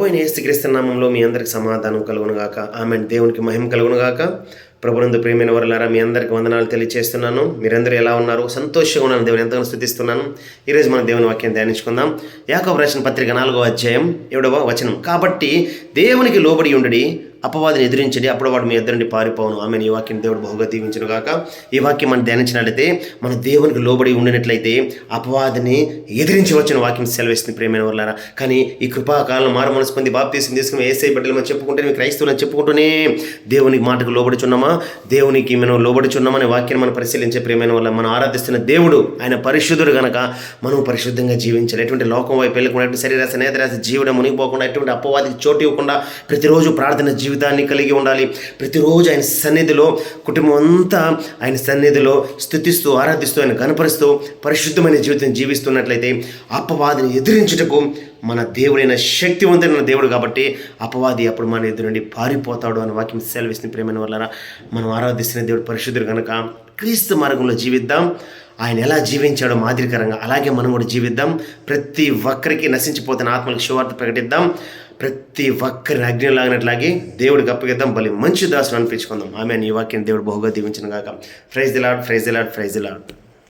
ప్రభు అయిన ఏసుక్రీస్తు నామంలో మీ అందరికి సమాధానం కలుగునుగాక. ఆమె దేవునికి మహిమ కలుగునుగాక. ప్రభునందు ప్రేమైన వరలారా మీ అందరికి వందనాలు తెలియజేస్తున్నాను మీరందరూ ఎలా ఉన్నారు? సంతోషంగా ఉన్నాను. దేవుని ఎంతగానో స్థుతిస్తున్నాను. ఈరోజు మన దేవుని వాక్యం ధ్యానించుకుందాం. యాకవ రాసిన పత్రిక నాలుగో అధ్యాయం ఏడవ వచనం. కాబట్టి దేవునికి లోబడి ఉండడి అపవాదిని ఎదిరించండి. అప్పుడు వాడు మీ ఇద్దరిని పారిపోను ఆమె ఈ వాక్యం దేవుడు బహుగా దీవించను గాక. ఈ వాక్యం మనం ధ్యానించినట్లయితే మన దేవునికి లోబడి ఉండినట్లయితే అపవాదిని ఎదిరించవచ్చిన వాక్యం సెలవిస్తుంది ప్రేమైన వాళ్ళారా కానీ ఈ కృపాకాలం మారు మనసు పొంది బాప్తీసం తీసుకుని ఏసై బిడ్డలు మనం చెప్పుకుంటే మేము క్రైస్తవులను చెప్పుకుంటూనే దేవునికి మాటకు లోబడుచున్నామా? దేవునికి మనం లోబడుచున్నామా అనే వాక్యాన్ని మనం పరిశీలించే ప్రేమైన వల్ల మనం ఆరాధిస్తున్న దేవుడు ఆయన పరిశుద్ధుడు కనుక మనం పరిశుద్ధంగా జీవించాలి. ఎటువంటి లోకం వైపు వెళ్ళకుండా ఎటువంటి శరీరాశ నేతరాశ జీవనం మునిగిపోకుండా ఎటువంటి అపవాదికి చోటు ఇవ్వకుండా ప్రతిరోజు ప్రార్థన జీవితాన్ని కలిగి ఉండాలి. ప్రతిరోజు ఆయన సన్నిధిలో కుటుంబం అంతా ఆయన సన్నిధిలో స్థుతిస్తూ ఆరాధిస్తూ ఆయన కనపరుస్తూ పరిశుద్ధమైన జీవితం జీవిస్తున్నట్లయితే అపవాదిని ఎదిరించుటకు మన దేవుడైన శక్తివంతమైన దేవుడు కాబట్టి అపవాది అప్పుడు మన ఎదురు నుండి పారిపోతాడు అని వాక్యం సెలవిస్తుంది. ప్రేమైన వల్ల మనం ఆరాధిస్తున్న దేవుడు పరిశుద్ధుడు కనుక క్రీస్తు మార్గంలో జీవిద్దాం. ఆయన ఎలా జీవించాడో మాదిరికరంగా అలాగే మనం కూడా జీవిద్దాం. ప్రతి ఒక్కరికి నశించిపోతున్న ఆత్మలకు శువార్త ప్రకటిద్దాం. ప్రతి ఒక్కరిని అగ్ని లాగినట్లాగే దేవుడికి అప్పగిద్దాం. బలి మంచి దాసులు అనిపించుకుందాం. ఆమె ఈ వాక్యం దేవుడు బహుగా దీవించిన గాక. Praise the Lord praise the Lord praise the Lord